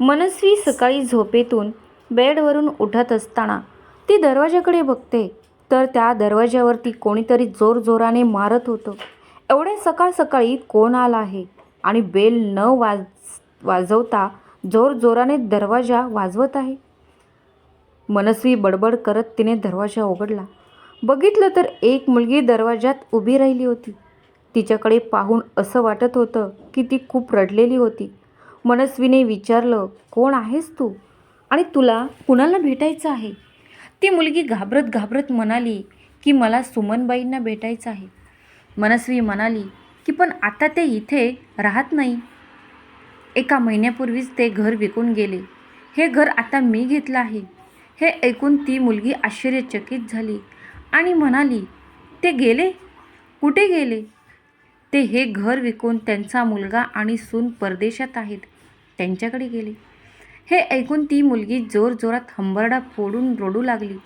मनस्वी सकाळी झोपेतून बेडवरून उठत असताना ती दरवाजाकडे बघते. तर त्या दरवाजावरती कोणीतरी जोरजोराने मारत होतं. एवढ्या सकाळ सकाळी कोण आला आहे? आणि बेल न वाज वाजवता जोरजोराने दरवाजा वाजवत आहे? मनस्वी बडबड करत तिने दरवाजा उघडला. बघितलं तर एक मुलगी दरवाजात उभी राहिली होती. तिच्याकडे पाहून असं वाटत होतं की ती खूप रडलेली होती. मनस्वीने विचारलं कोण आहेस तू? आणि तुला कुणाला भेटायचं आहे? ती मुलगी घाबरत घाबरत म्हणाली की मला सुमनबाईंना भेटायचं आहे. मनस्वी म्हणाली की पण आता ते इथे राहत नाही. एका महिन्यापूर्वीच ते घर विकून गेले. हे घर आता मी घेतलं आहे. हे ऐकून ती मुलगी आश्चर्यचकित झाली आणि म्हणाली ते गेले? कुठे गेले? ते हे घर विकून त्यांचा मुलगा आणि सून परदेशात आहेत. त्यांच्याकडे गेले. हे ऐकून ती मुलगी जोरजोरात हंबरडा फोडून रडू लागली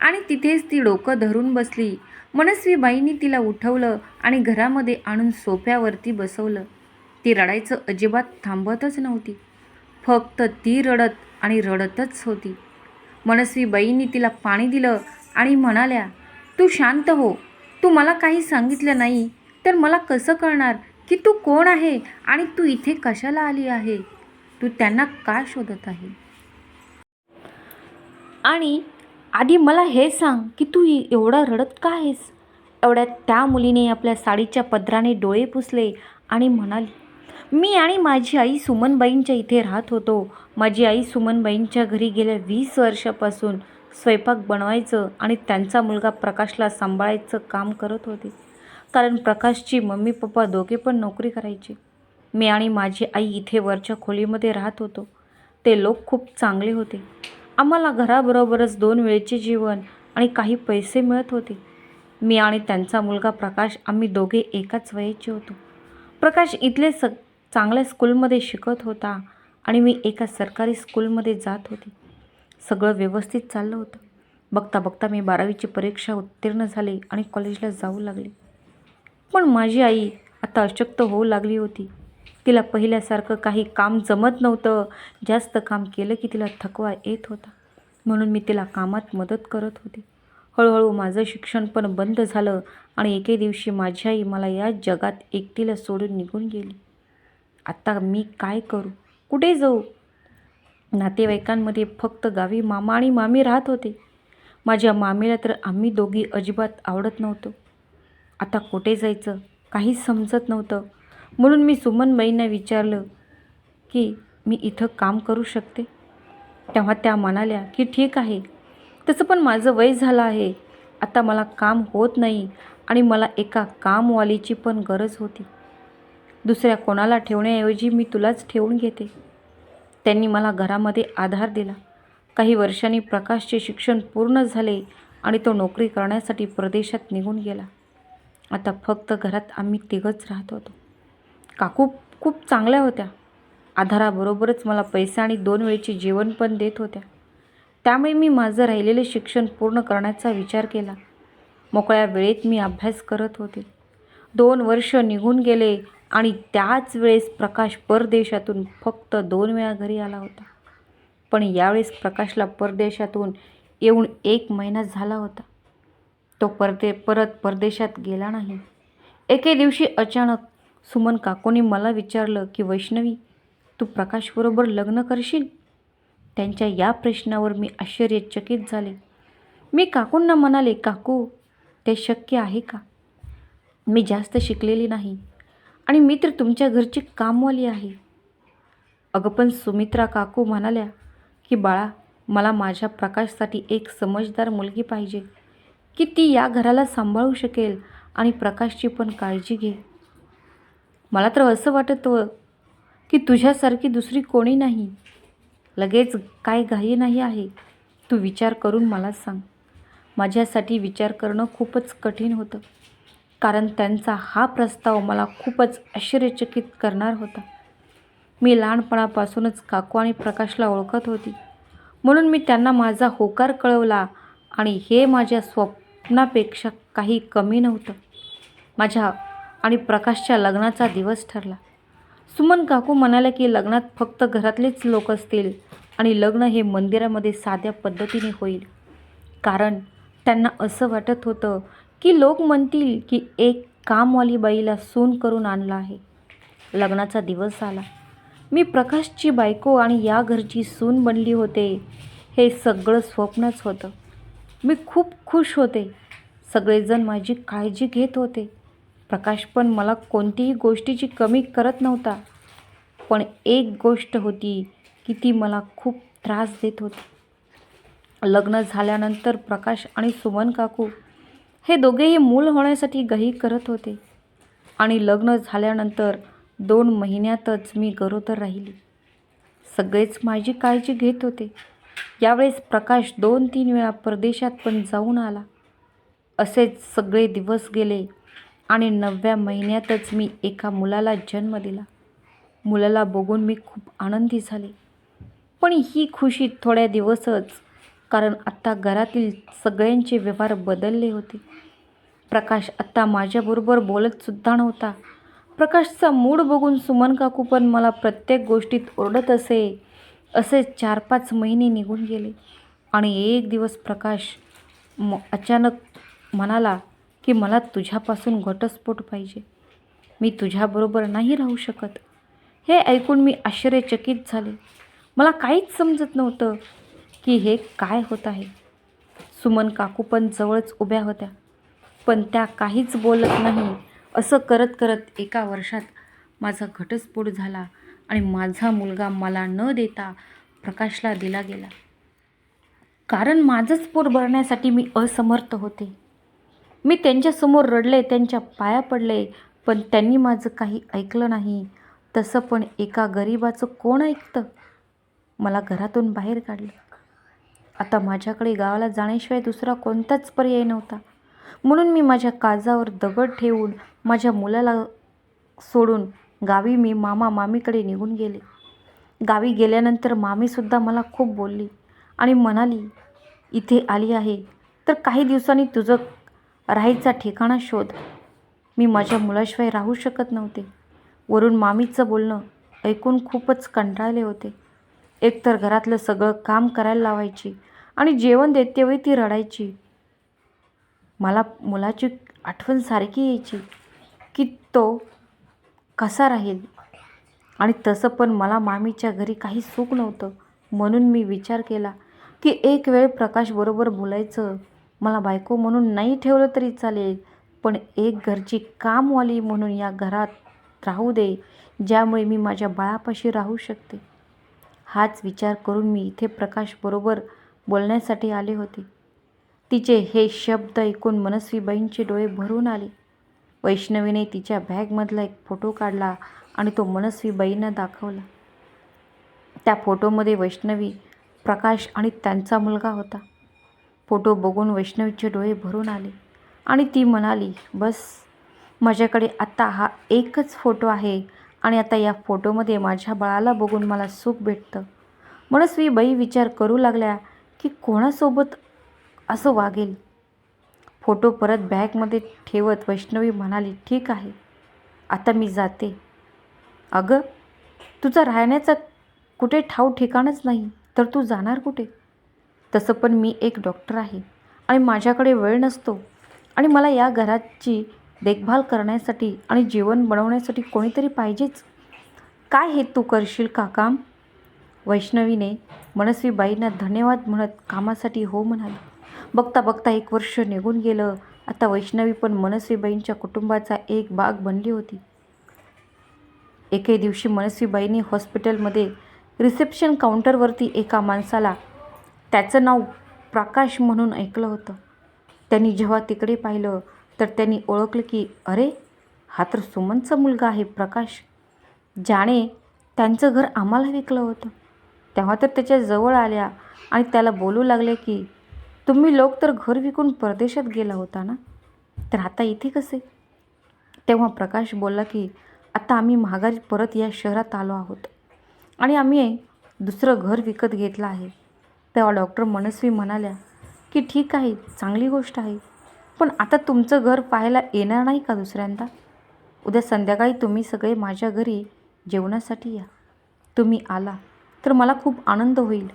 आणि तिथेच ती डोकं धरून बसली. मनस्वीबाईंनी तिला उठवलं आणि घरामध्ये आणून सोफ्यावरती बसवलं. ती रडायचं अजिबात थांबतच नव्हती. फक्त ती रडत आणि रडतच होती. मनस्वीबाईंनी तिला पाणी दिलं आणि म्हणाल्या तू शांत हो. तू मला काही सांगितलं नाही. तर मला कसं कळणार की तू कोण आहे आणि तू इथे कशाला आली आहे? तू त्यांना काय शोधत आहे? आणि आधी मला हे सांग की तू एवढा रडत का आहेस? एवढ्यात त्या मुलीने आपल्या साडीच्या पदराने डोळे पुसले आणि म्हणाली मी आणि माझी आई सुमनबाईंच्या इथे राहत होतो. माझी आई सुमनबाईंच्या घरी गेल्या वीस वर्षापासून स्वयंपाक बनवायचं आणि त्यांचा मुलगा प्रकाशला सांभाळायचं काम करत होते. कारण प्रकाशची मम्मी पप्पा दोघे पण नोकरी करायचे. मी आणि माझी आई इथे वरच्या खोलीमध्ये राहत होतो. ते लोक खूप चांगले होते. आम्हाला घराबरोबरच दोन वेळचे जीवन आणि काही पैसे मिळत होते. मी आणि त्यांचा मुलगा प्रकाश आम्ही दोघे एकाच वयाचे होतो. प्रकाश इथले स चांगल्या स्कूलमध्ये शिकत होता आणि मी एका सरकारी स्कूलमध्ये जात होते. सगळं व्यवस्थित चाललं होतं. बघता बघता मी बारावीची परीक्षा उत्तीर्ण झाले आणि कॉलेजला जाऊ लागले. पण माझी आई आता अशक्त होऊ लागली होती. तिला पहिल्यासारखं काही काम जमत नव्हतं. जास्त काम केलं की तिला थकवा येत होता. म्हणून मी तिला कामात मदत करत होते. हळूहळू माझं शिक्षण पण बंद झालं आणि एके दिवशी माझी आई मला या जगात एकटीला सोडून निघून गेली. आता मी काय करू? कुठे जाऊ? नातेवाईकांमध्ये फक्त गावी मामा आणि मामी राहत होते. माझ्या मामीला तर आम्ही दोघी अजिबात आवडत नव्हतो. आता कुठे जायचं? काहीच समजत नव्हतं. म्हणून मी सुमनबाईंना विचारलं की मी इथं काम करू शकते? तेव्हा त्या म्हणाल्या की ठीक आहे. तसं पण माझं वय झालं आहे. आता मला काम होत नाही आणि मला एका कामवालीची पण गरज होती. दुसऱ्या कोणाला ठेवण्याऐवजी मी तुलाच ठेवून घेते. त्यांनी मला घरामध्ये आधार दिला. काही वर्षांनी प्रकाशचे शिक्षण पूर्ण झाले आणि तो नोकरी करण्यासाठी परदेशात निघून गेला. आता फक्त घरात आम्ही तिघंच राहत होतो. काकू खूप चांगल्या होत्या. आधाराबरोबरच मला पैसे आणि दोन वेळचे जेवण पण देत होत्या. त्यामुळे मी माझं राहिलेले शिक्षण पूर्ण करण्याचा विचार केला. मोकळ्या वेळेत मी अभ्यास करत होते. दोन वर्ष निघून गेले आणि त्याच वेळेस प्रकाश परदेशातून फक्त दोन वेळा घरी आला होता. पण यावेळेस प्रकाशला परदेशातून येऊन एक महिना झाला होता. तो परदे परत परदेशात गेला नाही. एके दिवशी अचानक सुमन काकूनी मला विचारलं की वैष्णवी तू प्रकाशबरोबर लग्न करशील? त्यांच्या या प्रश्नावर मी आश्चर्यचकित झाले. मी काकूंना म्हणाले काकू ते शक्य आहे का? मी जास्त शिकलेली नाही आणि मी तर तुमच्या घरची कामवाली आहे. अगं पण सुमित्रा काकू म्हणाल्या की बाळा मला माझ्या प्रकाशसाठी एक समजदार मुलगी पाहिजे. की ती या घराला सांभाळू शकेल आणि प्रकाशची पण काळजी घे. मला तर असं वाटतं की तुझ्यासारखी दुसरी कोणी नाही. लगेच काय घाई नाही आहे. तू विचार करून मला सांग. माझ्यासाठी विचार करणं खूपच कठीण होतं. कारण त्यांचा हा प्रस्ताव मला खूपच आश्चर्यचकित करणार होता. मी लहानपणापासूनच काकू आणि प्रकाशला ओळखत होती. म्हणून मी त्यांना माझा होकार कळवला आणि हे माझ्या स्वप्नापेक्षा काही कमी नव्हतं. माझ्या आणि प्रकाशच्या लग्नाचा दिवस ठरला. सुमन काकू म्हणाल्या की लग्नात फक्त घरातलेच लोक असतील आणि लग्न हे मंदिरामध्ये साध्या पद्धतीने होईल. कारण त्यांना असं वाटत होतं की लोक म्हणतील की एक कामवाली बाईला सून करून आणला आहे. लग्नाचा दिवस आला. मी प्रकाशची बायको आणि या घरची सून बनली होते हे सगळं स्वप्नच होतं. मी खूप खुश होते. सगळेजण माझी काळजी घेत होते. प्रकाश पण मला कोणतीही गोष्टीची कमी करत नव्हता. पण एक गोष्ट होती की ती मला खूप त्रास देत होती. लग्न झाल्यानंतर प्रकाश आणि सुमन काकू हे दोघेही मूल होण्यासाठी गही करत होते. आणि लग्न झाल्यानंतर दोन महिन्यातच मी गरोदर राहिली. सगळेच माझी काळजी घेत होते. यावेळेस प्रकाश दोन तीन वेळा परदेशात पण जाऊन आला. असेच सगळे दिवस गेले आणि नवव्या महिन्यातच मी एका मुलाला जन्म दिला. मुलाला बघून मी खूप आनंदी झाले. पण ही खुशी थोड्या दिवसच कारण आत्ता घरातील सगळ्यांचे व्यवहार बदलले होते. प्रकाश आत्ता माझ्याबरोबर बोलतसुद्धा नव्हता. प्रकाशचा मूड बघून सुमन काकू पण मला प्रत्येक गोष्टीत ओरडत असे असे चार पाच महिने निघून गेले. आणि एक दिवस प्रकाश म अचानक म्हणाला की मला तुझ्यापासून घटस्फोट पाहिजे. मी तुझ्याबरोबर नाही राहू शकत. हे ऐकून मी आश्चर्यचकित झाले. मला काहीच समजत नव्हतं की हे काय होत आहे. सुमन काकू पण जवळच उभ्या होत्या. पण त्या काहीच बोलत नाही. असं करत करत एका वर्षात माझा घटस्फोट झाला. आणि माझा मुलगा मला न देता प्रकाशला दिला गेला. कारण माझंच पोट भरण्यासाठी मी असमर्थ होते. मी त्यांच्यासमोर रडले त्यांच्या पाया पडले पण त्यांनी माझं काही ऐकलं नाही. तसं पण एका गरिबाचं कोण ऐकतं? मला घरातून बाहेर काढलं. आता माझ्याकडे गावाला जाण्याशिवाय दुसरा कोणताच पर्याय नव्हता. म्हणून मी माझ्या काजावर दगड ठेवून माझ्या मुलाला सोडून गावी मी मामा मामीकडे निघून गेले. गावी गेल्यानंतर मामीसुद्धा मला खूप बोलली आणि म्हणाली इथे आली आहे तर काही दिवसांनी तुझं राहायचा ठिकाणा शोध. मी माझ्या मुलाशिवाय राहू शकत नव्हते वरून मामीचं बोलणं ऐकून खूपच कंटाळले होते. एकतर घरातलं सगळं काम करायला लावायची आणि जेवण देतेवेळी ती रडायची. मला मुलाची आठवण सारखी यायची की तो कसा राहील? आणि तसं पण मला मामीच्या घरी काही सुख नव्हतं. म्हणून मी विचार केला की एक वेळ प्रकाशबरोबर बोलायचं. मला बायको म्हणून नाही ठेवलं तरी चालेल पण एक घरची कामवाली म्हणून या घरात राहू दे ज्यामुळे मी माझ्या बाळापाशी राहू शकते. हाच विचार करून मी इथे प्रकाशबरोबर बोलण्यासाठी आले होते. तिचे हे शब्द ऐकून मनस्वीबाईंचे डोळे भरून आले. वैष्णवीने तिच्या बॅगमधला एक फोटो काढला आणि तो मनस्वीबाईंना दाखवला. त्या फोटोमध्ये वैष्णवी प्रकाश आणि त्यांचा मुलगा होता. फोटो बघून वैष्णवीचे डोळे भरून आले आणि ती म्हणाली बस माझ्याकडे आत्ता हा एकच फोटो आहे आणि आता या फोटोमध्ये माझ्या बाळाला बघून मला सुख भेटतं. मनस्वी बाई विचार करू लागल्या की कोणासोबत असं वागेल? फोटो परत बॅगमध्ये ठेवत वैष्णवी म्हणाली ठीक आहे आता मी जाते. अगं तुझा राहण्याचा कुठे ठाव ठिकाणच नाही तर तू जाणार कुठे? तसं पण मी एक डॉक्टर आहे आणि माझ्याकडे वेळ नसतो आणि मला या घराची देखभाल करण्यासाठी आणि जेवण बनवण्यासाठी कोणीतरी पाहिजेच. काय हे तू करशील का काम? वैष्णवीने मनस्वीबाईंना धन्यवाद म्हणत कामासाठी हो म्हणाली. बघता बघता एक वर्ष निघून गेलं. आता वैष्णवी पण मनस्वीबाईंच्या कुटुंबाचा एक भाग बनली होती. एके दिवशी मनस्वीबाईंनी हॉस्पिटलमध्ये रिसेप्शन काउंटरवरती एका माणसाला त्याचं नाव प्रकाश म्हणून ऐकलं होतं. त्यांनी जेव्हा तिकडे पाहिलं तर त्यांनी ओळखलं की अरे हा तर सुमनचा मुलगा आहे प्रकाश. ज्याने त्यांचं घर आम्हाला विकलं होतं. तेव्हा तर त्याच्याजवळ आल्या आणि त्याला बोलू लागले की तुम्ही लोक तर घर विकून परदेशात गेला होता ना? तर आता इथे कसे? तेव्हा प्रकाश बोलला की आता आम्ही महागारी परत या शहरात आलो आहोत. आणि आम्ही दुसरं घर विकत घेतलं आहे. तेव्हा डॉक्टर मनस्वी म्हणाल्या की ठीक आहे चांगली गोष्ट आहे. पण आता तुमचं घर पाहायला येणार नाही का दुसऱ्यांदा? उद्या संध्याकाळी तुम्ही सगळे माझ्या घरी जेवणासाठी या. तुम्ही आला तर मला खूप आनंद होईल.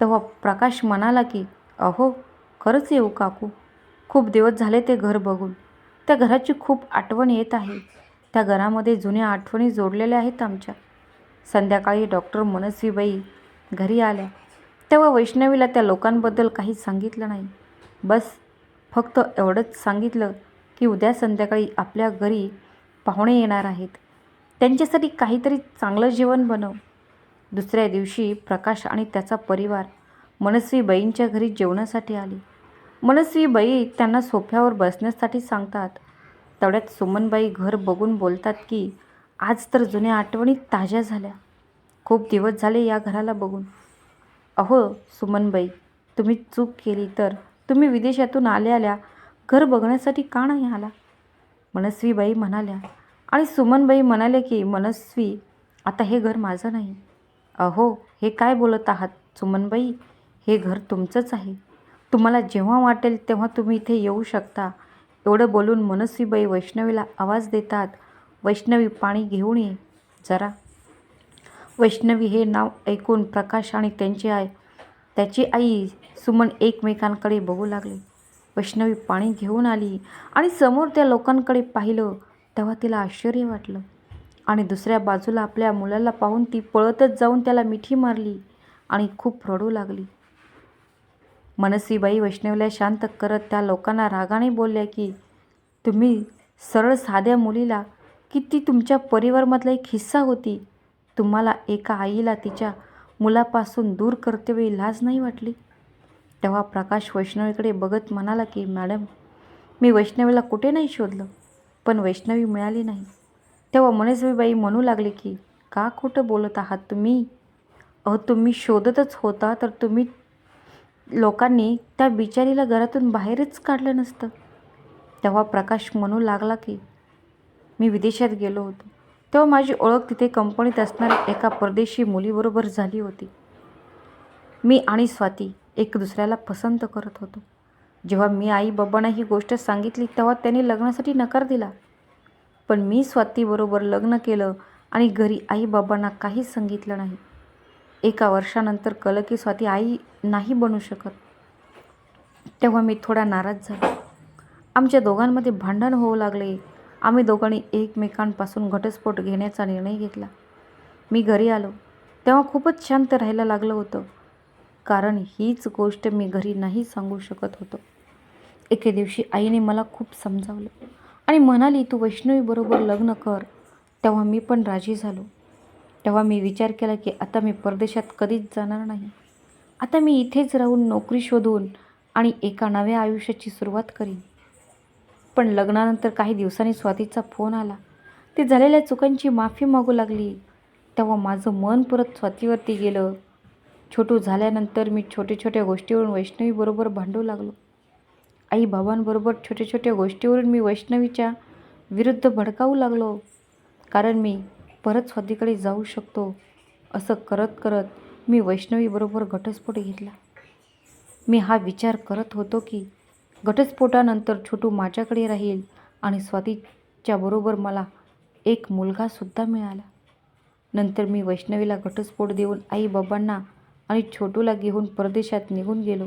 तेव्हा प्रकाश म्हणाला की अहो खरंच येऊ काकू. खूप दिवस झाले ते घर बघून. त्या घराची खूप आठवण येत आहे. त्या घरामध्ये जुन्या आठवणी जोडलेल्या आहेत आमच्या. संध्याकाळी डॉक्टर मनस्वीबाई घरी आल्या. तेव्हा वैष्णवीला त्या लोकांबद्दल काही सांगितलं नाही. बस फक्त एवढंच सांगितलं की उद्या संध्याकाळी आपल्या घरी पाहुणे येणार आहेत. त्यांच्यासाठी काहीतरी चांगलं जेवण बनव. दुसऱ्या दिवशी प्रकाश आणि त्याचा परिवार मनस्वीबाईंच्या घरी जेवणासाठी आली. मनस्वीबाई त्यांना सोफ्यावर बसण्यासाठी सांगतात. तेवढ्यात सुमनबाई घर बघून बोलतात की आज तर जुन्या आठवणी ताज्या झाल्या. खूप दिवस झाले या घराला बघून. अहो सुमनबाई तुम्ही चूक केली तर तुम्ही विदेशातून आल्या आल्या घर बघण्यासाठी का नाही आला? मनस्वीबाई म्हणाल्या. आणि सुमनबाई म्हणाले की मनस्वी आता हे घर माझं नाही. अहो हे काय बोलत आहात सुमनबाई? हे घर तुमचंच आहे. तुम्हाला जेव्हा वाटेल तेव्हा तुम्ही इथे येऊ शकता. एवढं बोलून मनस्वीबाई वैष्णवीला आवाज देतात. वैष्णवी पाणी घेऊन ये जरा. वैष्णवी हे नाव ऐकून प्रकाश आणि त्यांची आई त्याची आई सुमन एकमेकांकडे बघू लागले. वैष्णवी पाणी घेऊन आली आणि समोर त्या लोकांकडे पाहिलं तेव्हा तिला आश्चर्य वाटलं. आणि दुसऱ्या बाजूला आपल्या मुलाला पाहून ती पळतच जाऊन त्याला मिठी मारली आणि खूप रडू लागली. मनसीबाई वैष्णवीला शांत करत त्या लोकांना रागाने बोलल्या की तुम्ही सरळ साध्या मुलीला की ती तुमच्या परिवारमधला एक हिस्सा होती. तुम्हाला एका आईला तिच्या मुलापासून दूर करतेवेळी लाज नाही वाटली तेव्हा प्रकाश वैष्णवीकडे बघत म्हणाला की मॅडम मी वैष्णवीला कुठे नाही शोधलं. पण वैष्णवी मिळाली नाही तेव्हा मनस्वीबाई म्हणू लागले की का खोटं बोलत आहात तुम्ही? अहो तुम्ही शोधतच होता तर तुम्ही लोकांनी त्या बिचारीला घरातून बाहेरच काढलं नसतं. तेव्हा प्रकाश म्हणू लागला की मी विदेशात गेलो होतो. तेव्हा माझी ओळख तिथे कंपनीत असणाऱ्या एका परदेशी मुलीबरोबर झाली होती. मी आणि स्वाती एक दुसऱ्याला पसंत करत होतो. जेव्हा मी आई बाबांना ही गोष्ट सांगितली तेव्हा त्यांनी लग्नासाठी नकार दिला. पण मी स्वातीबरोबर लग्न केलं आणि घरी आई बाबांना काहीच सांगितलं नाही. एका वर्षानंतर कळलं की स्वाती आई नाही बनू शकत. तेव्हा मी थोडा नाराज झालो. आमच्या दोघांमध्ये भांडण होऊ लागले. आम्ही दोघांनी एकमेकांपासून घटस्फोट घेण्याचा निर्णय घेतला. मी घरी आलो. तेव्हा खूपच शांत राहायला लागलं होतं. कारण हीच गोष्ट मी घरी नाही सांगू शकत होतो. एके दिवशी आईने मला खूप समजावलं आणि म्हणाली तू वैष्णवीबरोबर लग्न कर. तेव्हा मी पण राजी झालो. तेव्हा मी विचार केला की आता मी परदेशात कधीच जाणार नाही. आता मी इथेच राहून नोकरी शोधून आणि एका नव्या आयुष्याची सुरुवात करीन. पण लग्नानंतर काही दिवसांनी स्वातीचा फोन आला. ती झालेल्या चुकांची माफी मागू लागली. तेव्हा माझं मन परत स्वातीवरती गेलं. छोटू झाल्यानंतर मी छोट्या छोट्या गोष्टीवरून वैष्णवीबरोबर भांडू लागलो. आई बाबांबरोबर छोट्या छोट्या गोष्टीवरून मी वैष्णवीच्या विरुद्ध भडकावू लागलो. कारण मी परत स्वातीकडे जाऊ शकतो. असं करत करत मी वैष्णवीबरोबर घटस्फोट घेतला. मी हा विचार करत होतो की घटस्फोटानंतर छोटू माझ्याकडे राहील आणि स्वातीच्या बरोबर मला एक मुलगासुद्धा मिळाला. नंतर मी वैष्णवीला घटस्फोट देऊन आई बाबांना आणि छोटूला घेऊन परदेशात निघून गेलो.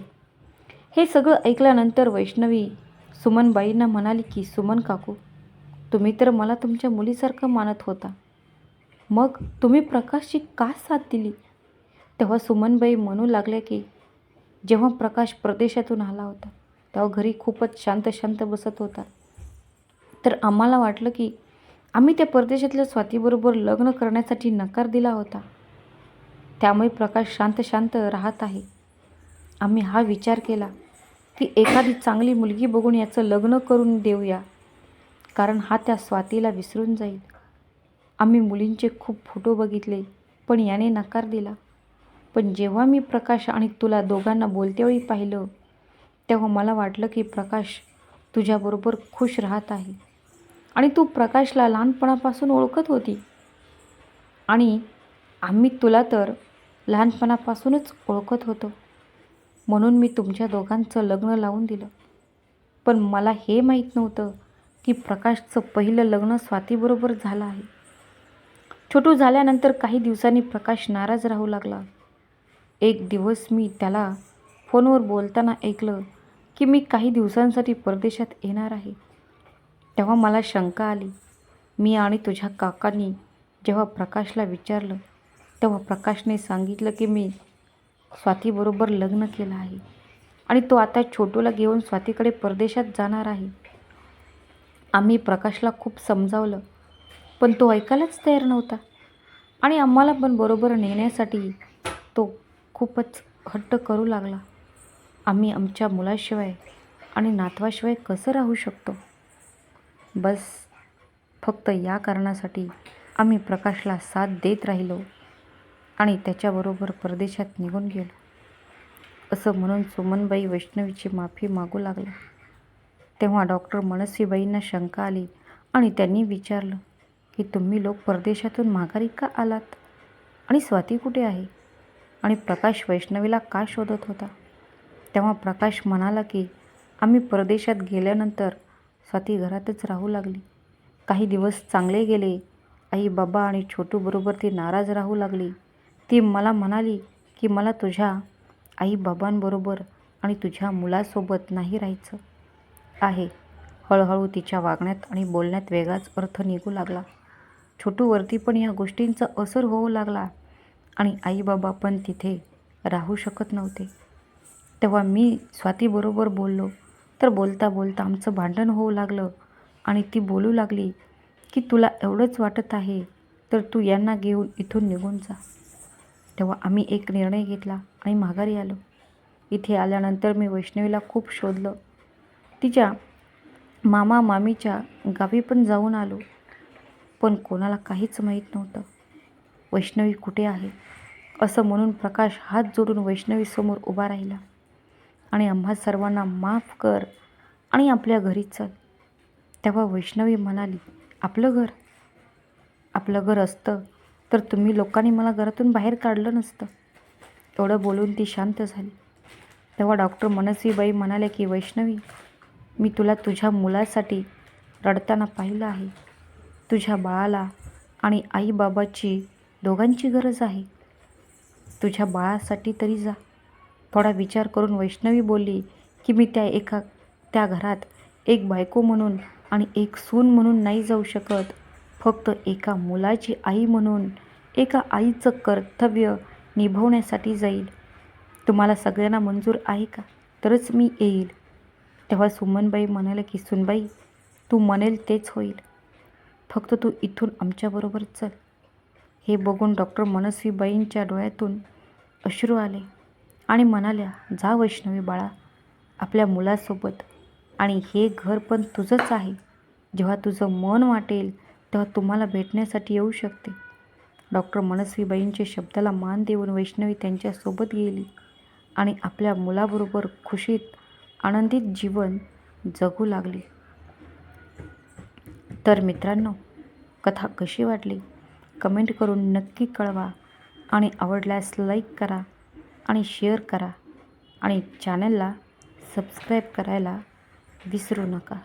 हे सगळं ऐकल्यानंतर वैष्णवी सुमनबाईंना म्हणाली की सुमन काकू तुम्ही तर मला तुमच्या मुलीसारखं मानत होता. मग तुम्ही प्रकाशची का साथ दिली? तेव्हा सुमनबाई म्हणू लागल्या की जेव्हा प्रकाश प्रदेशातून आला होता तेव्हा घरी खूपच शांत शांत बसत होता. तर आम्हाला वाटलं की आम्ही त्या परदेशातल्या स्वातीबरोबर लग्न करण्यासाठी नकार दिला होता. त्यामुळे प्रकाश शांत शांत राहत आहे. आम्ही हा विचार केला की एखादी चांगली मुलगी बघून याचं लग्न करून देऊया कारण हा त्या स्वातीला विसरून जाईल. आम्ही मुलींचे खूप फोटो बघितले पण याने नकार दिला. पण जेव्हा मी प्रकाश आणि तुला दोघांना बोलतेवेळी पाहिलं तेव्हा मला वाटलं की प्रकाश तुझ्याबरोबर खुश राहत आहे. आणि तू प्रकाशला लहानपणापासून ओळखत होती. आणि आम्ही तुला तर लहानपणापासूनच ओळखत होतो. म्हणून मी तुमच्या दोघांचं लग्न लावून दिलं. पण मला हे माहीत नव्हतं की प्रकाशचं पहिलं लग्न स्वातीबरोबर झालं आहे. छोटू झाल्यानंतर काही दिवसांनी प्रकाश नाराज राहू लागला. एक दिवस मी त्याला फोनवर बोलताना ऐकलं की मी काही दिवसांसाठी परदेशात येणार आहे. तेव्हा मला शंका आली. मी आणि तुझ्या काकांनी जेव्हा प्रकाशला विचारलं तेव्हा प्रकाशने सांगितलं की मी स्वातीबरोबर लग्न केलं आहे आणि तो आता छोटूला घेऊन स्वातीकडे परदेशात जाणार आहे. आम्ही प्रकाशला खूप समजावलं. पण तो ऐकायलाच तयार नव्हता. आणि आम्हाला पण बरोबर नेण्यासाठी तो खूपच हट्ट करू लागला. आम्ही आमच्या मुलाशिवाय आणि नातवाशिवाय कसं राहू शकतो? बस फक्त या कारणासाठी आम्ही प्रकाशला साथ देत राहिलो आणि त्याच्याबरोबर परदेशात निघून गेलो. असं म्हणून सुमनबाई वैष्णवीची माफी मागू लागल्या. तेव्हा डॉक्टर मनस्वीबाईंना शंका आली आणि त्यांनी विचारलं की तुम्ही लोक परदेशातून माघारी का आलात? आणि स्वाती कुठे आहे? आणि प्रकाश वैष्णवीला का शोधत होता? तेव्हा प्रकाश म्हणाला की आम्ही परदेशात गेल्यानंतर स्वाती घरातच राहू लागली. काही दिवस चांगले गेले. आई बाबा आणि छोटूबरोबर ती नाराज राहू लागली. ती मला म्हणाली की मला तुझ्या आई बाबांबरोबर आणि तुझ्या मुलासोबत नाही राहायचं आहे. हळूहळू तिच्या वागण्यात आणि बोलण्यात वेगळाच अर्थ निघू लागला. छोटूवरती पण या गोष्टींचा असर होऊ लागला. आणि आईबाबा पण तिथे राहू शकत नव्हते. तेव्हा मी स्वातीबरोबर बोललो. तर बोलता बोलता आमचं भांडण होऊ लागलं. आणि ती बोलू लागली की तुला एवढंच वाटत आहे तर तू यांना घेऊन इथून निघून जा. तेव्हा आम्ही एक निर्णय घेतला आणि माघारी आलो. इथे आल्यानंतर मी वैष्णवीला खूप शोधलं. तिच्या मामा मामीच्या गावी पण जाऊन आलो. पण कोणाला काहीच माहीत नव्हतं. वैष्णवी कुठे आहे? असं म्हणून प्रकाश हात जोडून वैष्णवीसमोर उभा राहिला. आणि आम्हा सर्वांना माफ कर आणि आपल्या घरी चल. तेव्हा वैष्णवी म्हणाली आपलं घर? आपलं घर असतं. तर तुम्ही लोकांनी मला घरातून बाहेर काढलं नसतं. एवढं बोलून ती शांत झाली. तेव्हा डॉक्टर मनस्वीबाई म्हणाले की वैष्णवी मी तुला तुझ्या मुलासाठी रडताना पाहिलं आहे. तुझ्या बाळाला आणि आईबाबाची दोघांची गरज आहे. तुझ्या बाळासाठी तरी जा. थोडा विचार करून वैष्णवी बोलली की मी त्या एका त्या घरात एक बायको म्हणून आणि एक सून म्हणून नाही जाऊ शकत. फक्त एका मुलाची आई म्हणून एका आईचं कर्तव्य निभवण्यासाठी जाईल. तुम्हाला सगळ्यांना मंजूर आहे का? तरच मी येईल. तेव्हा सुमनबाई म्हणाल्या की सुनबाई तू म्हणेल तेच होईल. फक्त तू इथून आमच्याबरोबर चल. हे बघून डॉक्टर मनस्वीबाईंच्या डोळ्यातून अश्रू आले आणि म्हणाल्या जा वैष्णवी बाळा आपल्या मुलासोबत. आणि हे घर पण तुझंच आहे. जेव्हा तुझं मन वाटेल तेव्हा तुम्हाला भेटण्यासाठी येऊ शकते. डॉक्टर मनस्वीबाईंच्या शब्दाला मान देऊन वैष्णवी त्यांच्यासोबत गेली आणि आपल्या मुलाबरोबर खुशीत आनंदित जीवन जगू लागली. तर मित्रांनो कथा कशी वाटली? कमेंट करून नक्की कळवा आणि आवडल्यास लाईक करा आणि शेअर करा आणि चॅनलला सबस्क्राईब करायला विसरू नका.